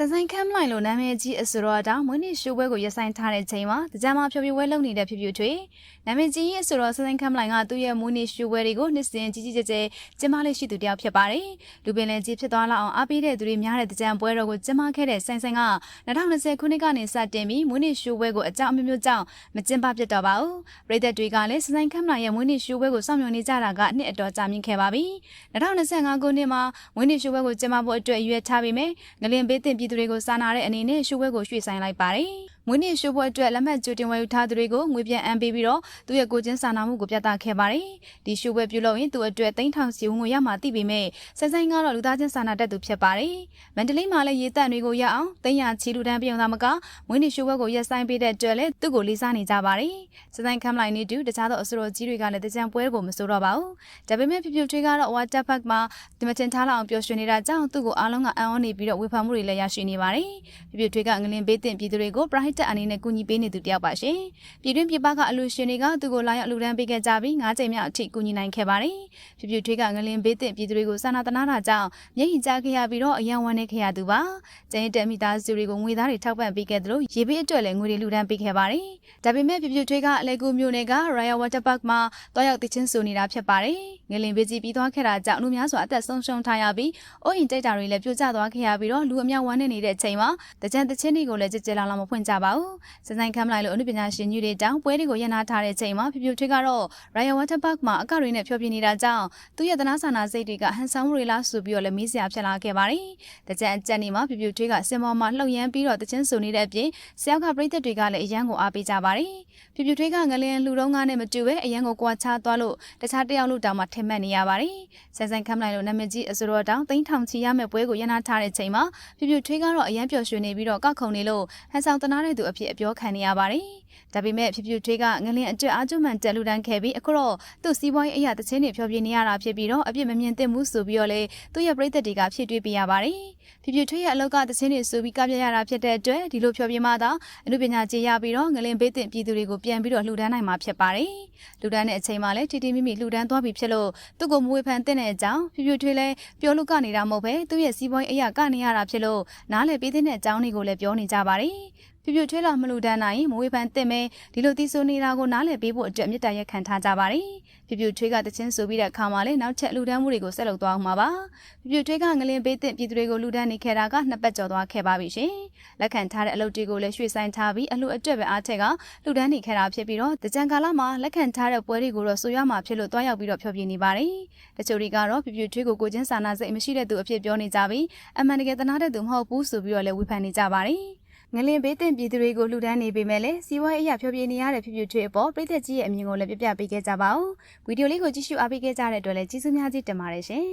ဆန်ဆိုင်ခမ်းလိုက်လို့နာမည်ကြီးအစရောတောင်မွေးနေ့ရှိုးပွဲကိုရဆိုင်ထားတဲ့ချိန်မှာတကြမှာဖြိုဖြိုဝဲလုပ်နေတဲ့ဖြစ်ဖြစ်ထွေနာမည်ကြီးအစရောဆန်ဆိုင်ခမ်းလိုက်ကသူ့ရဲ့မွေးနေ့ရှိုးပွဲတွေကိုနှစ်စဉ်ကြီးကြီးကျယ်ကျယ်ကျင်းပလေးရှိသူတယောက်ဖြစ်ပါတယ်လူပင်လည်းကြီးဖြစ်သွားလောက်အောင်အားပေးတဲ့သူတွေများတဲ့တကြံပွဲတော်ကိုကျင်းပခဲ့တဲ့ဆန်ဆိုင်က2020ခုနှစ်ကနေစတင်ပြီးမွေးနေ့ရှိုးပွဲကိုအကြောင်းအမျိုးမျိုးကြောင့်မကျင်းပဖြစ်တော့ပါဘူးပြည်သက်တွေကလည်းဆန်ဆိုင်ခမ်းလိုက်ရဲ့မွေးနေ့ရှိုးပွဲကိုစောင့်မျှော်နေကြတာကနှစ်အတော်ကြာမြင့်ခဲ့ပါပြီ2025ခုနှစ်မှာမွေးနေ့ရှိုးပွဲကိုကျင်းပဖို့အတွက်ရွေးထားပြီးမယ်ငလင်ဘေးတင်ပြည်သူတွေကိုစာနာတဲ့အနေနဲ့ရှိုးပွဲကိုရွှေ့ဆိုင်းလိုက်ပါတယ်။ မွေးနေ့ရှိုးပွဲအတွက်လက်မှတ်ကြိုတင်ဝယ်ယူထားသူတွေကိုငွေပြန်အမ်းပေးပြီးတော့သူ့ရဲ့ကိုချင်းစာနာမှုကိုပြသခဲ့ပါတယ်။ဒီရှိုးပွဲပြုလုပ်ရင်သူ့အတွက်တိန်းထောင်စီဝင်ငွေရမှာသိပေမဲ့စဆိုင်ကတော့လူသားချင်းစာနာတတ်သူဖြစ်ပါတယ်။မန္တလေးမှာလည်းရေတပ်တွေကိုရအောင်တိန်းရချီလူတန်းပြုံသားမကမွေးနေ့ရှိုးပွဲကိုရက်ဆိုင်ပေးတဲ့အတွက်လည်းသူ့ကိုလေးစားနေကြပါတယ်။စဆိုင်ခမ်လိုက်နေတူတခြားသောအစိုးရကြီးတွေကလည်းတကြံပွဲကိုမစိုးတော့ပါဘူး။ဒါပေမဲ့ဖြူဖြူထွေးကတော့ဝါတက်ဖက်မှာဒီမတင်ထားလောက်အောင်ပျော်ရွှင်နေတာကြောင့်သူ့ကိုအားလုံးကအံ့ဩနေပြီးတော့ဝေဖန်မှုတွေလည်းရရှိနေပါတယ်။ဖြူဖြူထွေးကငလင်ပေးတင်ပြည်သူတွေကိုပရိုက်တက်အနေနဲ့ကူညီပေးနေသူတယောက်ပါရှင်။ပြည်တွင်းပြည်ပကအလူရှင်တွေကသူ့ကိုလာရောက်အလူတန်းပေးခဲ့ကြပြီး၅ချိန်မြောက်အထိကူညီနိုင်ခဲ့ပါတယ်။ဖြူဖြူထွေးကငလင်ပေးတင်ပြည်သူတွေကိုစာနာတနာတာကြောင့်မျက်ရည်ကျခဲ့ရပြီးတော့အယံဝမ်းနေခဲ့ရသူပါ။ကျင်းတဲ့မိသားစုတွေကိုငွေသားတွေထောက်ပံ့ပေးခဲ့တယ်လို့ရေပေးအတွက်လည်းငွေတွေလူတန်းပေးခဲ့ပါတယ်။ဒါပေမဲ့ဖြူဖြူထွေးကအလဲကူမျိုးတွေက Royal Water Park မှာတွားရောက်တချင်းဆိုနေတာဖြစ်ပါတယ်။ငလင်ပေးကြီးပြီးသွားခဲ့တာကြောင့်လူများစွာအသက်ဆုံးရှုံးထားရပြီးအိုးအိမ်တိုက်တာတွေလည်းပြိုကျသွားခဲ့ရပြီးတော့လူအများဝမ်းနေနေတဲ့အချိန်မှာတကြံတချင်းတွေကိုလည်းကြကြလာလာမဖွင့်ကြပါဘူး။စဆိုင်ခမ်းလိုက်လို့အနုပညာရှင်ကြီးတွေတောင်ပွဲတွေကိုရန်နာထားတဲ့ချိန်မှာဖြူဖြူထွေးကတော့ Royal Water Park မှာအကတွေနဲ့ဖျော်ဖြေနေတာကြောင့်သူ့ရဲ့သနာဆန္ဒစိတ်တွေကဟန်ဆောင်မှုတွေလားဆိုပြီးတော့လည်းမေးစရာဖြစ်လာခဲ့ပါတယ်။တကြံအကြက်နေမှာဖြူဖြူထွေးကစင်မောမှာလှုပ်ရမ်းပြီးတော့တချင်းဆိုနေတဲ့အပြင်ဆရာကပရိသတ်တွေကလည်းအရန်ကိုအားပေးကြပါတယ်။ဖြူဖြူထွေးကငလင်လူတုံးကားနဲ့မတူပဲအရန်ကိုကွာခြားသွားလို့တခြားတယောက်လို့တောင်မှထင်မှတ်နေရပါတယ်။ဆန်ဆန်ခမ်းလိုက်လို့နာမည်ကြီးအစိုးရတောင်သိန်းထောင်ချီရမဲ့ပွဲကိုရန်နာထားတဲ့ချိန်မှာဖြူဖြူထွေးကတော့အရန်ပျော်ရွှင်နေပြီးတော့ကောက်ခုံနေလို့ဟန်ဆောင်တနာတဲ့သူအဖြစ်အပြောခံနေရပါတယ်။ဒါပေမဲ့ဖြူဖြူထွေးကငလင်အတွက်အားကျမှန်တက်လူတန်းခဲ့ပြီးအခုတော့သူ့စီးပွားရေးအရာတချင်းတွေဖျော်ဖြေနေရတာဖြစ်ပြီးတော့အပြစ်မမြင်သင့်ဘူးဆိုပြီးတော့လေသူ့ရဲ့ပြည်သက်တွေကဖြည့်တွေးပေးရပါတယ်။ဖြူဖြူထွေးရဲ့အလောက်ကတချင်းတွေဆိုပြီးကပြရတာဖြစ်တဲ့အတွက်ဒီလိုဖျော်ဖြေမှသာအမှုပညာကျေရပြီးတော့ငလင်ဘေးတင်ပြည်သူတွေကိုပြန်ပြီးတော့လှူဒန်းနိုင်မှာဖြစ်ပါတယ်။လှူဒန်းတဲ့အချိန်မှာလည်းတီတီမိမိလှူဒန်းသွားပြီဖြစ်လို့သူ့ကိုမဝေဖန်တဲ့အကြောင်းဖြူဖြူထွေးလည်းပြောလို့ကနေတာမဟုတ်ပဲသူ့ရဲ့စီးပွားရေးအရာကနေရတာဖြစ်လို့နားလည်ပေးတဲ့အကြောင်းတွေကိုလည်းပြောနေကြပါတယ်။ပြပြထွေးလာမလူတန်းနိုင်မဝေဖန်တင်မဲဒီလိုတီးဆိုနေတာကိုနားလည်ပေးဖို့အတွက်မြစ်တာရက်ခံထားကြပါတယ်ပြပြထွေးကတချင်းဆိုပြီးတဲ့အခါမှာလည်းနောက်ထပ်လူတန်းမှုတွေကိုဆက်လုပ်သွားအောင်ပါပါပြပြထွေးကငလင်ပေးတဲ့ပြည်သူတွေကိုလူတန်းနေခဲ့တာကနှစ်ပတ်ကျော်သွားခဲ့ပါပြီရှင်လက်ခံထားတဲ့အလုပ်တွေကိုလည်းရွှေ့ဆိုင်ထားပြီးအလှအတွက်ပဲအားထက်ကလူတန်းနေခဲ့တာဖြစ်ပြီးတော့တကြံကာလမှာလက်ခံထားတဲ့ပွဲတွေကိုတော့ဆိုရမှာဖြစ်လို့တွားရောက်ပြီးတော့ဖျော်ဖြေနေပါတယ်တချို့တွေကတော့ပြပြထွေးကိုကိုချင်းစာနာစိတ်မရှိတဲ့သူအဖြစ်ပြောနေကြပြီးအမှန်တကယ်သနာတဲ့သူမဟုတ်ဘူးဆိုပြီးတော့လည်းဝေဖန်နေကြပါတယ် ငလင်ဘေးတင်ပြည်သူတွေကိုလှူဒန်းနေပေမဲ့လည်းစီးပွားရေးအရာဖြောပြနေရတဲ့ဖြစ်ဖြစ်ထွေးအပေါ်ပြည်သက်ကြီးရဲ့အမြင်ကိုလည်းပြပြပေးခဲ့ကြပါဦးဗီဒီယိုလေးကိုကြည့်ရှုအားပေးခဲ့ကြတဲ့အတွက်လည်းကျေးဇူးများကြီးတင်ပါတယ်ရှင်